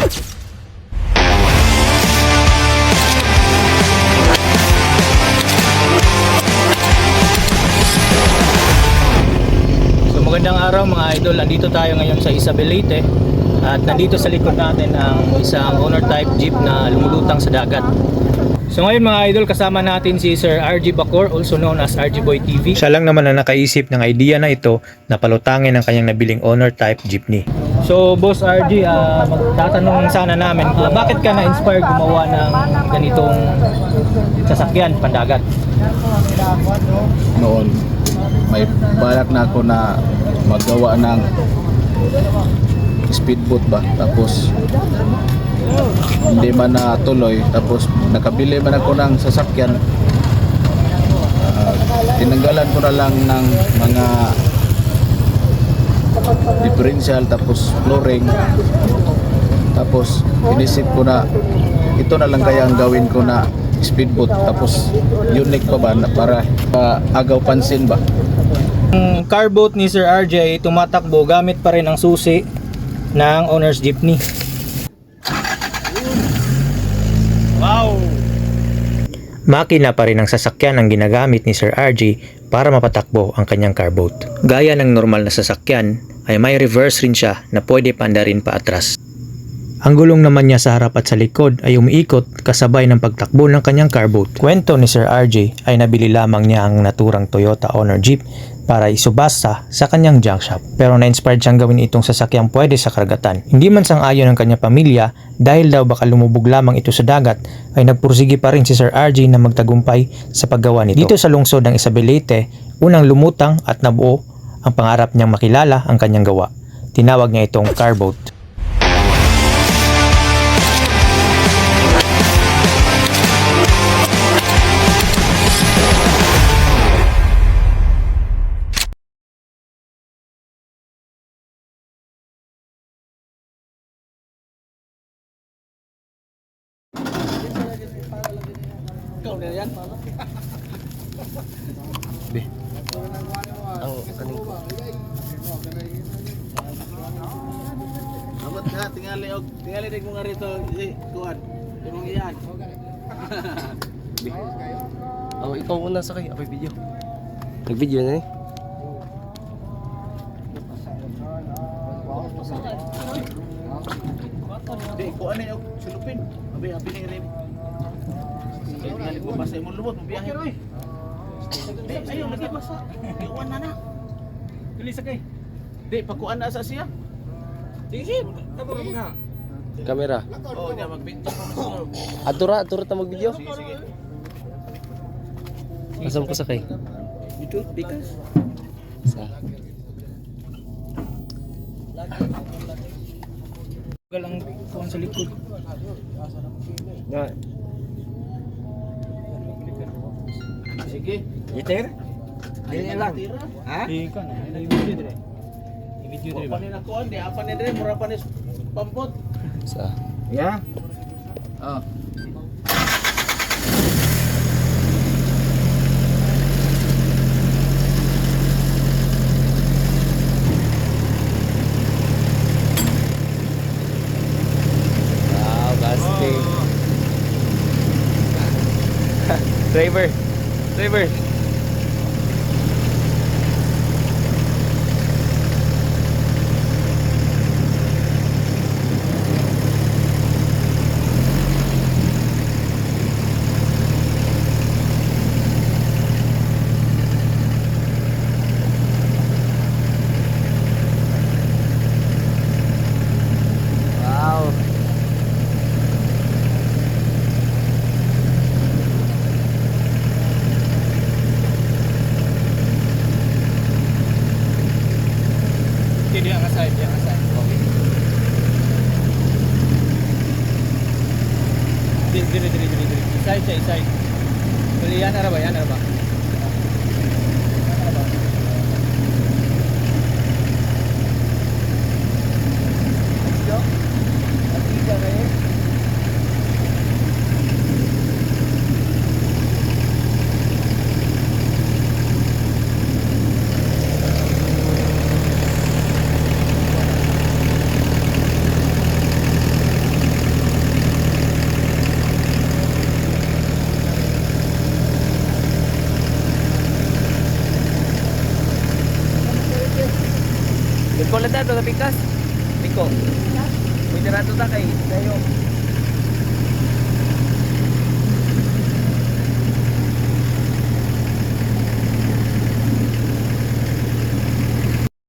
So magandang araw mga idol, nandito tayo ngayon sa Isabelite at nandito sa likod natin ang isang owner type jeep na lumulutang sa dagat. So ngayon mga idol, kasama natin si Sir RG Bacor, also known as RG Boy TV. Siya lang naman ang nakaisip ng idea na ito na palutangin ang kanyang nabiling owner type jeepney. So Boss RG, ah, magtatanong sana namin, ah, bakit ka na-inspire gumawa ng ganitong sasakyan pandagat? noon may balak na ako na magawa ng speedboat ba tapos hindi man natuloy tapos nakabili man ako ng sasakyan Ah, tinanggalan ko na lang ng mga differential tapos flooring tapos inisip ko na ito na lang kaya ang gawin ko na speedboat tapos unique pa ba para ah, agaw pansin ba Ang car boat ni Sir RJ tumatakbo gamit pa rin ang susi ng owner's jeepney. Wow! Makina pa rin ang sasakyan ang ginagamit ni Sir RJ para mapatakbo ang kanyang car boat. Gaya ng normal na sasakyan ay may reverse rin siya na pwede pandarin pa atras. Ang gulong naman niya sa harap at sa likod ay umiikot kasabay ng pagtakbo ng kanyang car boat. Kwento ni Sir RJ ay nabili lamang niya ang naturang Toyota Honor Jeep para isubasta sa kanyang junk shop. Pero na-inspired siyang gawin itong sasakyang pwede sa karagatan. Hindi man sang-ayon ng kanyang pamilya dahil daw baka lumubog lamang ito sa dagat ay nagpursige pa rin si Sir RJ na magtagumpay sa paggawa nito. Dito sa lungsod ng Isabelite, unang lumutang at nabuo ang pangarap niyang makilala ang kanyang gawa. Tinawag niya itong car boat. Amat na tingali og tingali rin mo nga rito eh kuan imong iyan Oh, ikaw una sakay. Ako yung video. Nag-video na eh. di kuan ni og sulupin abi abi ni rin Sige, tingali ko basa imong lubot mo biyahe Di, ayo lagi basa. Iwan na na. Dili sakay. Di, pakuan na sa siya. Kamera. Oo, niya magbinto pa mo. Atura, atura ta mag-video. Sige, sige. Asam ko sakay. Ito, bikas. Sa. Galang kuhan sa likod. Na. Sige. Iter? Dili lang. Ha? Ikan, video dire. I-video dire ba? pa ni na kuan, di apa ni dire mura pa ni pampot. Sa. Ya. Oh. Wow, basti. Driver. Driver. Wow. Hindi ang aside, di ang aside. Okay. Dire, dire, dire, dire. Side siya, side. Pero yan ara ba? Yan ara lang dato na pikas. Ikaw. Pwede na ito ta kay. Kayo.